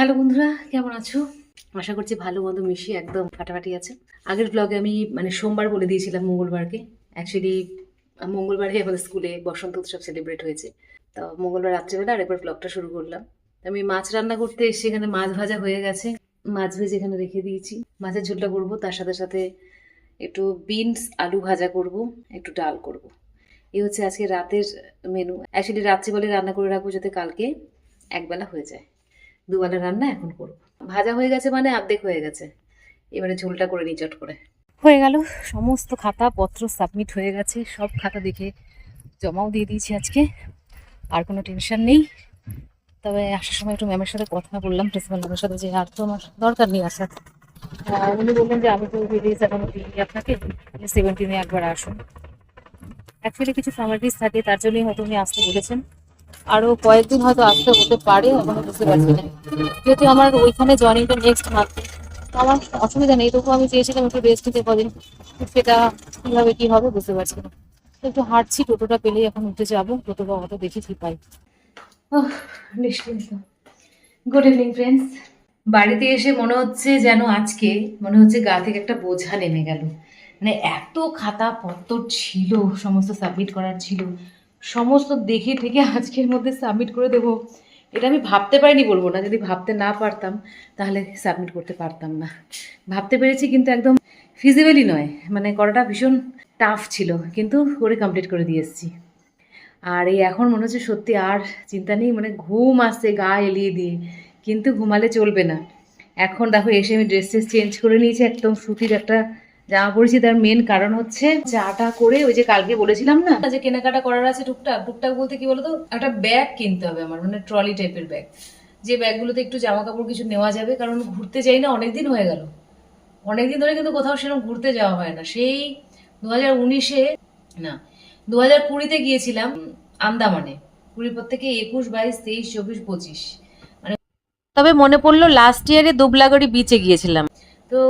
Hello বন্ধুরা, কেমন আছো? আশা করছি ভালো মন্দ মিশিয়ে একদম ফাটাফাটি আছে। আগের ব্লগে আমি মানে সোমবার বলে দিয়েছিলাম মঙ্গলবারকে। অ্যাকচুয়ালি মঙ্গলবারে আমাদের স্কুলে বসন্ত উৎসব সেলিব্রেট হয়েছে। তো মঙ্গলবার রাত্রেবেলা আরেকবার ব্লগটা শুরু করলাম। আমি মাছ রান্না করতে এসে এখানে মাছ ভাজা হয়ে গেছে। মাছ ভেজে এখানে রেখে দিয়েছি। মাছের ঝোলটা করব, তার সাথে সাথে একটু বিনস আলু ভাজা করব, একটু ডাল করব। এই হচ্ছে আজকে রাতের মেনু অ্যাকচুয়ালি রাত্রিবেলা রান্না করে রাখব যাতে কালকে একবেলা হয়ে যায়। দুবেলা রান্না এখন করব। ভাজা হয়ে গেছে মানে অর্ধেক হয়ে গেছে। এবারে ঝোলটা করে নিই চট করে। হয়ে গেল, সমস্ত খাতা, পত্র সাবমিট হয়ে গেছে। সব খাতা দেখে জমাও দিয়ে দিয়েছি আজকে। আর কোনো টেনশন নেই। তবে আসার সময় একটু ম্যামের সাথে কথা বললাম প্রিন্সিপাল ম্যামের সাথে যে আর তো আমার দরকার নেই আসার। উনি বললেন যে আমি তো রিলিজ এখনও দিইনি আপনাকে। সেভেন্টিনে একবার আসুন। অ্যাকচুয়ালি কিছু ফর্মালিটিস থাকে, তার জন্যই হয়তো উনি আসতে বলেছেন। আরও কয়েকদিন হয়তো আসতে হতে পারে, এখনও বুঝতে পারছি না। যেহেতু আমার ওইখানে জয়েনিংটা নেক্সট মান্থে আমার অসুবিধা নেই তবু আমি চেয়েছিলাম একটু রেস্ট নিতে কদিন সেটা কীভাবে কী হবে বুঝতে পারছি না। একটু হাঁটছি, টোটোটা পেলেই এখন উঠে যাব টোটো পাওয়াটা দেখি কি পাই। গুড ইভিনিং ফ্রেন্ডস বাড়িতে এসে মনে হচ্ছে যেন আজকে, মনে হচ্ছে গা থেকে একটা বোঝা নেমে গেল। মানে এত খাতা পত্র ছিল, সমস্ত সাবমিট করার ছিল সমস্ত দেখে থেকে আজকের মধ্যে সাবমিট করে দেবো। এটা আমি ভাবতে পারিনি বলব না, যদি ভাবতে না পারতাম তাহলে সাবমিট করতে পারতাম না। ভাবতে পেরেছি কিন্তু একদম ফিজিবলি নয় মানে করাটা ভীষণ টাফ ছিল, কিন্তু করে কমপ্লিট করে দিয়ে এসেছি। আর এই এখন মনে হচ্ছে সত্যি আর চিন্তা নেই মানে ঘুম আসছে গা এলিয়ে দিয়ে, কিন্তু ঘুমালে চলবে না। এখন দেখো এসে আমি ড্রেস চেঞ্জ করে নিয়েছি, একদম সুতির একটা জামা পরেছি তার মেন কারণ হচ্ছে চাটা করে ওই যে কালকে বলেছিলাম না যে কেনাকাটা করার আছে টুকটাক টুকটাক বলতে কি বলতো একটা ব্যাগ কিনতে হবে আমার মানে ট্রলি টাইপের ব্যাগ যে ব্যাগগুলোতে একটু জামা কাপড় কিছু নেওয়া যাবে কারণ ঘুরতে যাই না অনেকদিন হয়ে গেল। অনেকদিন ধরে কিন্তু কোথাও সেরকম ঘুরতে যাওয়া হয় না। সেই দু হাজার উনিশে না দু হাজার কুড়িতে গিয়েছিলাম আন্দামানে কুড়ির পর থেকে একুশ বাইশ তেইশ চব্বিশ পঁচিশ। মানে তবে মনে পড়ল লাস্ট ইয়ারে দুবলাগড়ি বিচে গিয়েছিলাম। তো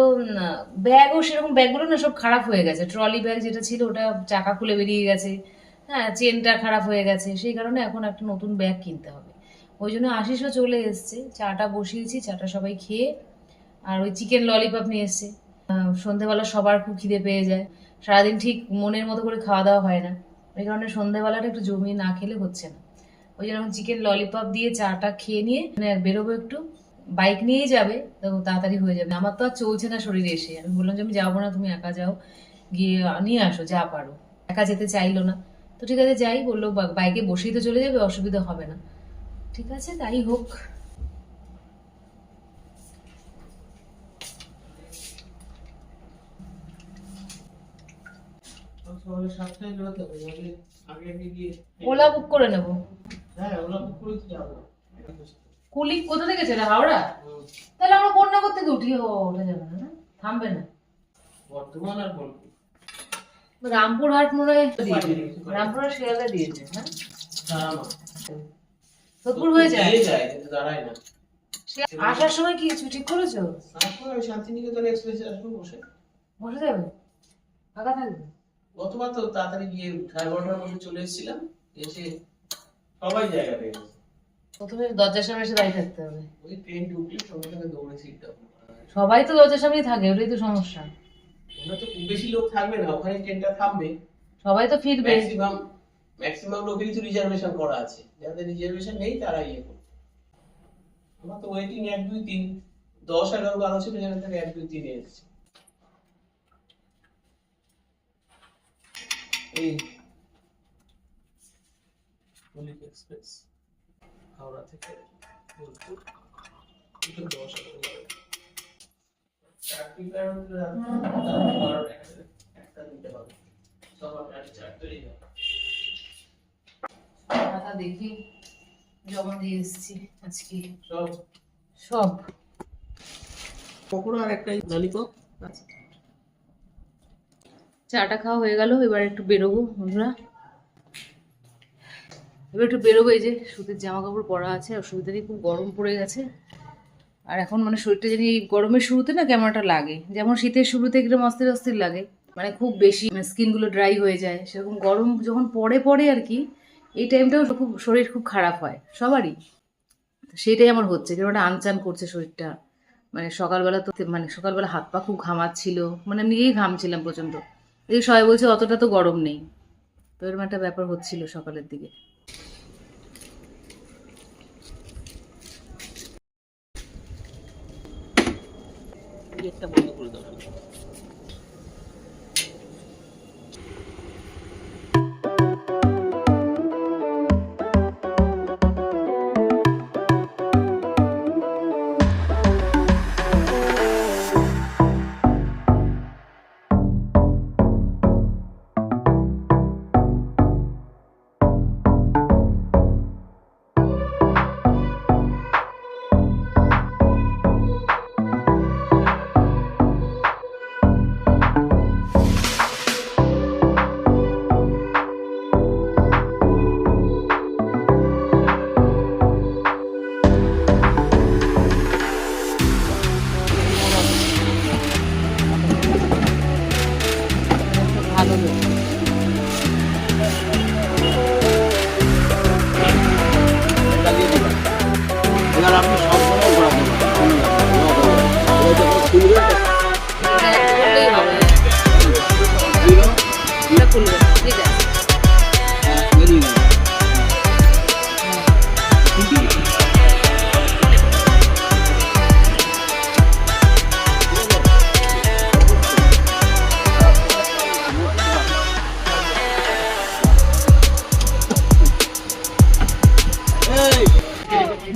ব্যাগও সেরকম, ব্যাগগুলো না সব খারাপ হয়ে গেছে। ট্রলি ব্যাগ যেটা ছিল ওটা চাকা খুলে বেরিয়ে গেছে। হ্যাঁ চেনটা খারাপ হয়ে গেছে। সেই কারণে এখন একটা নতুন ব্যাগ কিনতে হবে। ওই জন্য আশিসও চলে এসছে। চাটা বসিয়েছি, চাটা সবাই খেয়ে, আর ওই চিকেন ললিপপ নিয়ে এসছে। সন্ধেবেলা সবার খুব খিদে পেয়ে যায়। সারাদিন ঠিক মনের মতো করে খাওয়া দাওয়া হয় না। ওই কারণে সন্ধেবেলাটা একটু জমিয়ে না খেলে হচ্ছে না। ওই জন্য চিকেন ললিপপ দিয়ে চাটা খেয়ে নিয়ে মানে বেরোবো একটু। বাইক নিয়েই যাবে তো তাড়াতাড়ি হয়ে যাবে। আমার তো আর চলছে না শরীরে এসে। আমি বললাম যে আমি যাব না তুমি একা যাও। গিয়ে নিয়ে আসো যা পারো। একা যেতে চাইলো না। তো ঠিক আছে যাই বলল বাইকে বসেই তো চলে যাবে অসুবিধা হবে না। ঠিক আছে তাই হোক। ওলা বুক করে নেব। হ্যাঁ ওলা বুক করে যাব। কুলি কোথা থেকে ছেলে হাওড়া? তাহলে আমরা কন্যাগর থেকে উঠি। ও ওঠা যাবে না থামবে না। বর্ধমান আর রামপুরহাট মনে হয় রামপুরহাট শিয়ালদা দিয়েছে হ্যাঁ? সোদপুর হয়ে যায়। দাঁড়ায় না। আসার সময় কি কিছু ঠিক করেছ? শান্তিনিকেতন এক্সপ্রেসে আসব বসে। বসে যাবে? ফাঁকা থাকবে? গতবার তো তাড়াতাড়ি গিয়ে সাড়ে বারোটার মধ্যে চলে এসেছিলাম। এসে সবাই জায়গা পেয়ে প্রথমে দরজার সামনে এসে দাঁড়িয়ে থাকতে হবে। ওই ট্রেন ঢুকলে সঙ্গে সঙ্গে দৌড়ে সিটটা সবাই তো দরজার সামনেই থাকে ওটাই তো সমস্যা। ওখানে তো খুব বেশি লোক থাকবে না ওখানে ট্রেনটা থামবে। সবাই তো ফিরবে। ম্যাক্সিমাম ম্যাক্সিমাম লোকেরই তো রিজার্ভেশন করা আছে। যাদের রিজার্ভেশন নেই তারা ইয়ে করবে। আমার তো ওয়েটিং এক দুই তিন দশ এগারো বারো ছিল যেখান থেকে এক দুই তিনে এসেছে। এই এক্সপ্রেস হাওড়া থেকে বোলপুর দশ একটা সব আপনার হবে দেখি জমা দিয়ে এসেছি আজকে। সব। সব। পকোড়া আর একটা ললিপপ চাটা খাওয়া হয়ে গেল এবার একটু বেরোবো বন্ধুরা এবার একটু বেরোবো, এই যে সুতির জামা কাপড় পরা আছে অসুবিধা নেই, খুব গরম পড়ে গেছে। আর এখন মানে শরীরটা জানি গরমের শুরুতে না কেমন একটা লাগে। যেমন শীতের শুরুতে একদম অস্থির অস্থির লাগে। মানে খুব বেশি স্কিনগুলো ড্রাই হয়ে যায়। সেরকম গরম যখন পরে পরে আর কি, এই টাইমটাও খুব শরীর খুব খারাপ হয়, সবারই। সেটাই আমার হচ্ছে কেন একটা আনচান করছে শরীরটা। মানে সকালবেলা তো মানে সকালবেলা হাত পা খুব ঘামাচ্ছিল। মানে আমি নিজেই ঘামছিলাম প্রচণ্ড এই সবাই বলছে, অতটা তো গরম নেই। তো এরকম একটা ব্যাপার হচ্ছিল সকালের দিকে। একটা বন্ধ করে দাও ভালো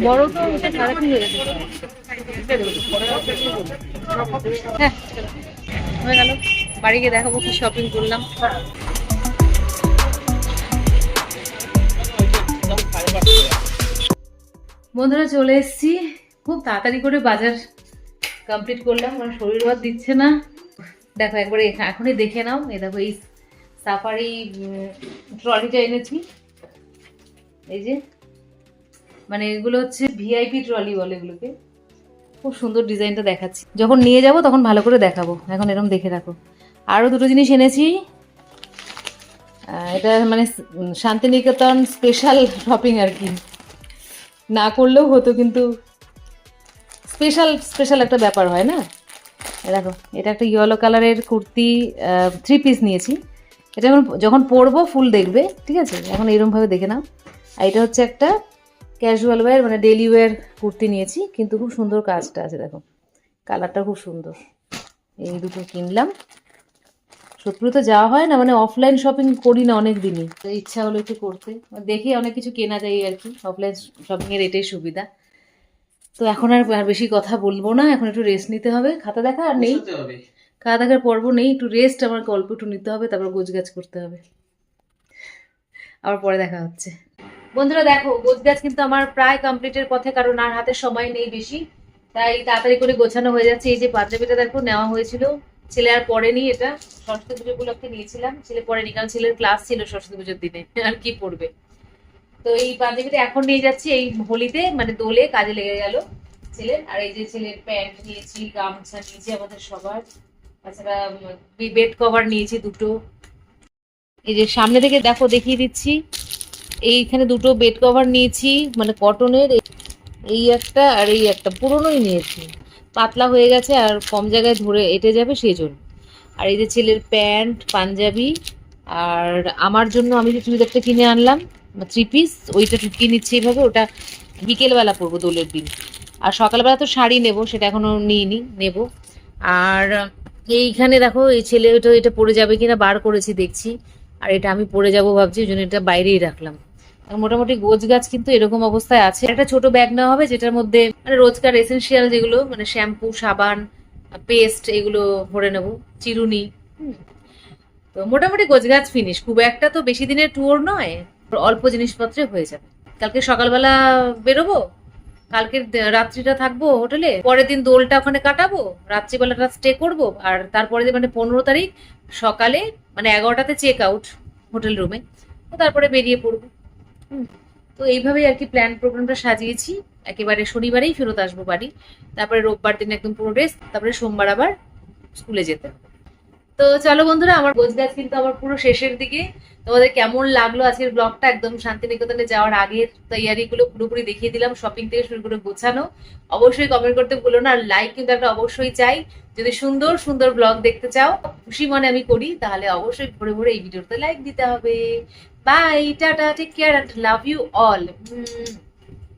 বড় তো এটা সারাক্ষণ হয়ে গেছে। হ্যাঁ হয়ে গেল। বাড়ি গিয়ে দেখাবো কি শপিং করলাম। বন্ধুরা চলে এসেছি। খুব তাড়াতাড়ি করে বাজার কমপ্লিট করলাম। কারণ শরীর ভাত দিচ্ছে না। দেখো, একবারে এখনই দেখে নাও। এই দেখো, এই সাফারি ট্রলিটা এনেছি। এই যে মানে এগুলো হচ্ছে ভিআইপি ট্রলি বলে এগুলোকে। খুব সুন্দর ডিজাইনটা দেখাচ্ছি। যখন নিয়ে যাব তখন ভালো করে দেখাবো। এখন এরকম দেখে রাখো। আরও দুটো জিনিস এনেছি। এটা মানে শান্তিনিকেতন স্পেশাল শপিং আর কি। না করলেও হতো কিন্তু স্পেশাল স্পেশাল একটা ব্যাপার হয় না? দেখো, এটা একটা ইয়েলো কালারের কুর্তি থ্রি পিস নিয়েছি। এটা এখন যখন পরবো ফুল দেখবে, ঠিক আছে? এখন এরকমভাবে দেখে নাও। আর এটা হচ্ছে একটা ক্যাজুয়াল ওয়্যার মানে ডেলি ওয়্যার কুর্তি নিয়েছি কিন্তু খুব সুন্দর কাজটা আছে দেখো। কালারটা খুব সুন্দর। এই দুটো কিনলাম। সত্যি তো যাওয়া হয় না মানে অফলাইন শপিং করি না অনেক দিনই তো ইচ্ছা হলো একটু করতে। দেখি অনেক কিছু কেনা যায় আর কি অফলাইন শপিংয়ের এটাই সুবিধা। তো এখন আর আর বেশি কথা বলব না এখন একটু রেস্ট নিতে হবে খাতা দেখা আর নেই। খাতা দেখার পর্ব নেই একটু রেস্ট আমার গল্প একটু নিতে হবে তারপর গোছগাছ করতে হবে। আবার পরে দেখা হচ্ছে। বন্ধুরা দেখো গোছগাছ কিন্তু আমার প্রায় কমপ্লিটের পথে, কারণ আর হাতে সময় নেই বেশি। তাই তাড়াতাড়ি করে গোছানো হয়ে যাচ্ছে। এই যে পাঞ্জাবিটা দেখো, নেওয়া হয়েছিল। ছেলে আর পড়েনি এটা। সরস্বতী পুজো উপলক্ষে নিয়েছিলাম। ছেলে পড়েনি, কারণ ছেলের ক্লাস ছিল সরস্বতী পুজোর দিনে। আর কি পড়বে? তো এই পাঞ্জাবিটা এখন নিয়ে যাচ্ছি এই হোলিতে মানে দোলে কাজে লেগে গেল ছেলের। আর এই যে ছেলের প্যান্ট নিয়েছি, গামছা নিয়েছি আমাদের সবার। তাছাড়া বেড কভার নিয়েছি দুটো। এই যে সামনে থেকে দেখো, দেখিয়ে দিচ্ছি। এইখানে দুটো বেড কভার নিয়েছি মানে কটনের এই একটা আর এই একটা, পুরনোই নিয়েছি। পাতলা হয়ে গেছে আর কম জায়গায় ধরে এঁটে যাবে সেই জন্য আর এই যে ছেলের প্যান্ট, পাঞ্জাবি, আর আমার জন্য আমি যে চুড়িদারটা কিনে আনলাম থ্রি পিস ওইটা ঢুকিয়ে নিচ্ছি এইভাবে, ওটা বিকেলবেলা পরবো দোলের দিন। আর সকালবেলা তো শাড়ি নেব, সেটা এখনও নিইনি, নেব। আর এইখানে দেখো, এই ছেলে ওটা, এটা পরে যাবে কিনা, বার করেছি, দেখছি। আর এটা আমি পড়ে যাব ভাবছি, ওই জন্য এটা বাইরেই রাখলাম। মোটামুটি গোজ গাছ কিন্তু এরকম অবস্থায় আছে। একটা ছোট ব্যাগ নেওয়া হবে, যেটার মধ্যে মানে রোজকার এসেন্সিয়াল যেগুলো মানে শ্যাম্পু সাবান পেস্ট এগুলো ভরে নেব, চিরুনি। তো মোটামুটি গোজ গাছ ফিনিশ খুব একটা তো বেশি দিনের ট্যুর নয়, অল্প জিনিসপত্রে হয়ে যাবে। কালকে সকালবেলা বেরোবো কালকের রাত্রিটা থাকব হোটেলে পরের দিন দোলটা ওখানে কাটাবো রাত্রিবেলাটা স্টে করব আর তারপরে মানে পনেরো তারিখ সকালে মানে এগারোটাতে চেক আউট হোটেল রুমে তারপরে বেরিয়ে পড়ব। হুম। তো এইভাবেই আর কি প্ল্যান প্রোগ্রামটা সাজিয়েছি। একেবারে শনিবারেই ফেরত আসব বাড়ি তারপরে রোববার দিন একদম পুরো রেস্ট তারপরে সোমবার আবার স্কুলে যেতে। হবে তো চলো বন্ধুরা আমার গোছ গাছ কিন্তু আমার পুরো শেষের দিকে। তোমাদের কেমন লাগল আজকের ব্লগটা? একদম শান্তিনিকেতনে যাওয়ার আগের তৈয়ারিগুলো পুরোপুরি দেখিয়ে দিলাম শপিং থেকে শুরু করে গোছানো। অবশ্যই কমেন্ট করতে ভুলো না, আর লাইক কিন্তু একটা অবশ্যই চাই। যদি সুন্দর সুন্দর ব্লগ দেখতে চাও, খুশি মনে আমি করি, তাহলে অবশ্যই ভরে ভরে এই ভিডিওতে লাইক দিতে হবে। Bye tata take care and love you all